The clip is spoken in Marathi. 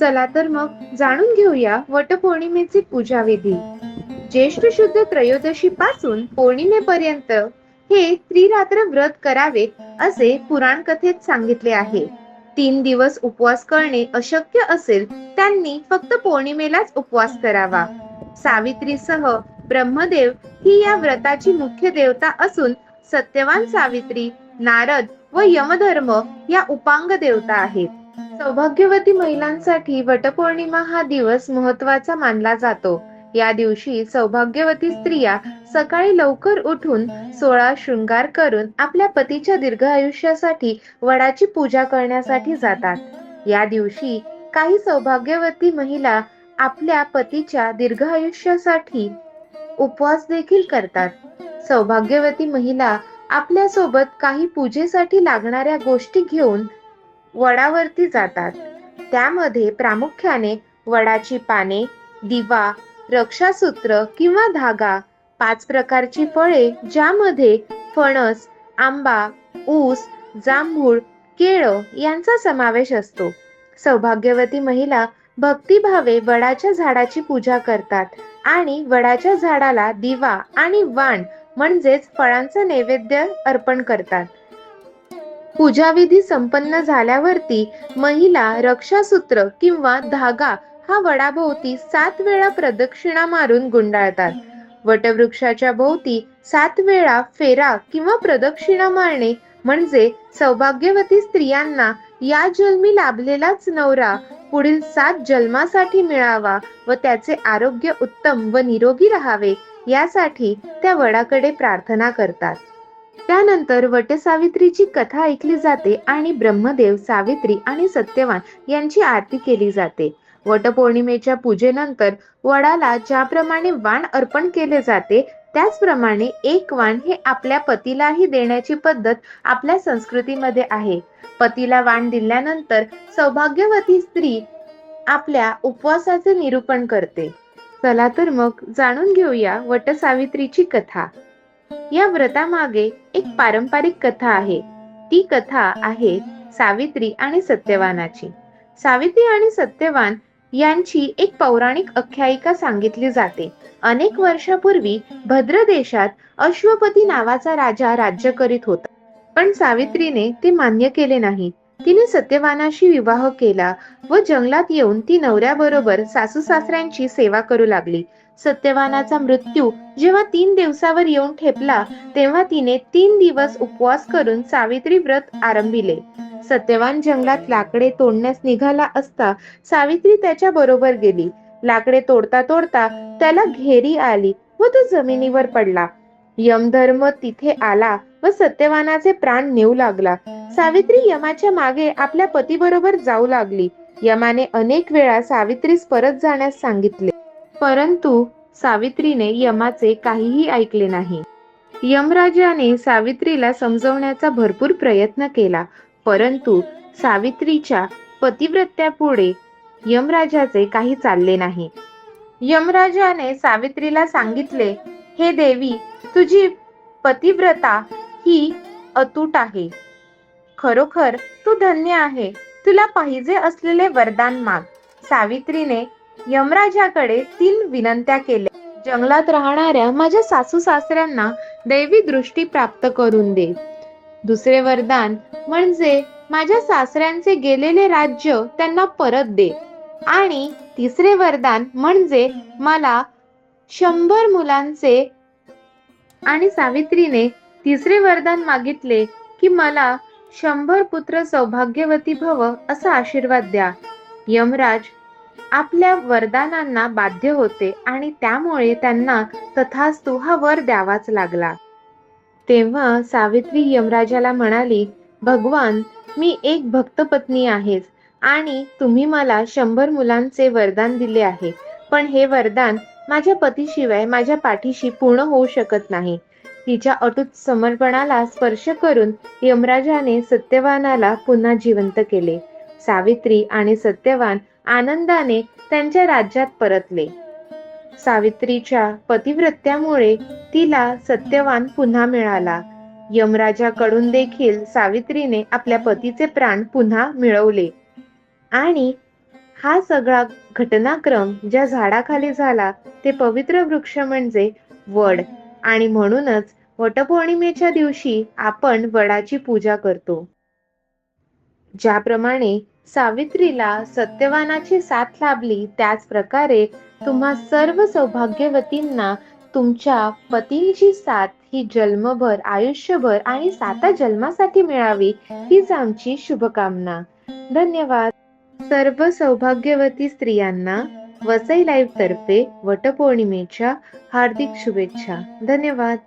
चला तर मग जाणून घेऊया वटपौर्णिमेची पूजा विधी ज्येष्ठ शुद्ध त्रयोदशी पासून पौर्णिमेपर्यंत हे त्रिरात्र व्रत करावे असे पुराण कथेत सांगितले आहे. तीन दिवस उपवास करणे अशक्य असेल त्यांनी फक्त पौर्णिमेलाच उपवास करावा. सावित्रीसह ब्रह्मदेव ही या व्रताची मुख्य देवता असून सत्यवान सावित्री नारद व यमधर्म या उपांग देवता आहेत. सौभाग्यवती महिलांसाठी वटपौर्णिमा हा दिवस महत्त्वाचा मानला जातो. या दिवशी सौभाग्यवती स्त्रिया सकाळी लवकर उठून सोळा शृंगार करून आपल्या पतीच्या दीर्घ आयुष्यासाठी वडाची पूजा करण्यासाठी जातात. या दिवशी काही सौभाग्यवती महिला आपल्या पतीच्या दीर्घ आयुष्यासाठी उपवास देखील करतात. सौभाग्यवती महिला आपल्यासोबत काही पूजेसाठी लागणाऱ्या गोष्टी घेऊन वडावरती जातात. त्यामध्ये प्रामुख्याने वडाची पाने दिवा रक्षासूत्र किंवा धागा पाच प्रकारची फळे ज्यामध्ये फणस आंबा ऊस जांभूळ केळं यांचा समावेश असतो. सौभाग्यवती महिला भक्तिभावे वडाच्या झाडाची पूजा करतात आणि वडाच्या झाडाला दिवा आणि वाण म्हणजेच फळांचं नैवेद्य अर्पण करतात. पूजाविधी संपन्न झाल्यावरती महिला रक्षासूत्र किंवा धागा हा वडाभोवती सात वेळा प्रदक्षिणा मारून गुंडाळतात. वटवृक्षाच्या भोवती सात वेळा फेरा किंवा प्रदक्षिणा मारणे म्हणजे सौभाग्यवती स्त्रियांना या जन्मी लाभलेलाच नवरा पुढील सात जन्मासाठी मिळावा व त्याचे आरोग्य उत्तम व निरोगी राहावे यासाठी त्या वडाकडे प्रार्थना करतात. त्यानंतर वटसावित्रीची कथा ऐकली जाते आणि ब्रह्मदेव सावित्री आणि सत्यवान यांची आरती केली जाते. वटपौर्णिमेच्या पूजेनंतर वडाला ज्याप्रमाणे वाण अर्पण केले जाते त्याचप्रमाणे एक वाण हे आपल्या पतीलाही देण्याची पद्धत आपल्या संस्कृतीमध्ये आहे. पतीला वाण दिल्यानंतर सौभाग्यवती स्त्री आपल्या उपवासाचे निरूपण करते. चला तर मग जाणून घेऊया वटसावित्रीची कथा. या व्रतामागे एक पारंपरिक कथा आहे. ती कथा आहे सावित्री आणि सत्यवानाची. सावित्री आणि सत्यवान यांची एक पौराणिक आख्यायिका सांगितली जाते. अनेक वर्षापूर्वी भद्र देशात अश्वपती नावाचा राजा राज्य करीत होता. पण सावित्रीने ते मान्य केले नाही. तिने सत्यवानाशी विवाह केला व जंगलात येऊन ती नवऱ्याबरोबर सासू सासऱ्यांची सेवा करू लागली. सत्यवानाचा मृत्यू जेव्हा तीन दिवसावर येऊन ठेपला तेव्हा तिने तीन दिवस उपवास करून सावित्री व्रत आरंभिले. सत्यवान जंगलात लाकडे तोडण्यास निघाला असता सावित्री त्याच्या बरोबर गेली. लाकडे तोडता तोडता त्याला घेरी आली व तो जमिनीवर पडला. यमधर्म तिथे आला व सत्यवानाचे प्राण नेऊ लागला. सावित्री यमाच्या मागे आपल्या पतीबरोबर जाऊ लागली. यमाने अनेक वेळा सावित्रीस परत जाण्यास सांगितले. परंतु सावित्रीने यमाचे काहीही ऐकले नाही. यमराजाने सावित्रीला समजवण्याचा भरपूर प्रयत्न केला. परंतु सावित्रीच्या पतिव्रत्यापुढे यमराजाचे काही चालले नाही. यमराजाने सावित्रीला सांगितले हे देवी तुझी पतिव्रता ही अतूट आहे. खरोखर तू धन्य आहे. तुला पाहिजे असलेले वरदान माग. सावित्रीने यमराजाकडे तीन विनंत्या केल्या. जंगलात राहणाऱ्या माझ्या सासू सासऱ्यांना दैवी दृष्टी प्राप्त करून दे. दुसरे वरदान म्हणजे माझ्या सासऱ्यांचे गेलेले राज्य त्यांना परत दे. आणि तिसरे वरदान म्हणजे मला शंभर मुलांचे आणि सावित्रीने तिसरे वरदान मागितले की मला शंभर पुत्र सौभाग्यवती भव असा आशीर्वाद द्या. यमराज आपल्या वरदानांना बाध्य होते आणि त्यामुळे त्यांना तथास्तु हा वर द्यावाच लागला. तेव्हा सावित्री यमराजाला म्हणाली भगवान मी एक भक्त पत्नी आहेच आणि तुम्ही मला शंभर मुलांचे वरदान दिले आहे. पण हे वरदान माझ्या पतीशिवाय माझ्या पाठीशी पूर्ण होऊ शकत नाही. तिच्या अटूट समर्पणाला स्पर्श करून यमराजाने सत्यवानाला पुन्हा जिवंत केले. सावित्री आणि सत्यवान आनंदाने त्यांच्या राज्यात परतले. सावित्रीच्या पतिव्रत्यामुळे तिला सत्यवान पुन्हा मिळाला. यमराजाकडून देखील सावित्रीने आपल्या पतीचे प्राण पुन्हा मिळवले. आणि हा सगळा घटनाक्रम ज्या झाडाखाली झाला ते पवित्र वृक्ष म्हणजे वड. आणि म्हणूनच वटपौर्णिमेच्या दिवशी आपण वडाची पूजा करतो. ज्याप्रमाणे सावित्रीला सत्यवानाची साथ लाभली त्याच प्रकारे तुम्हा सर्व सौभाग्यवतींना तुमच्या पतींची साथ ही जन्मभर आयुष्यभर आणि साता जन्मासाठी मिळावी हीच आमची शुभकामना. धन्यवाद. सर्व सौभाग्यवती स्त्रियांना वसई लाईव्ह तर्फे वटपौर्णिमेच्या हार्दिक शुभेच्छा. धन्यवाद.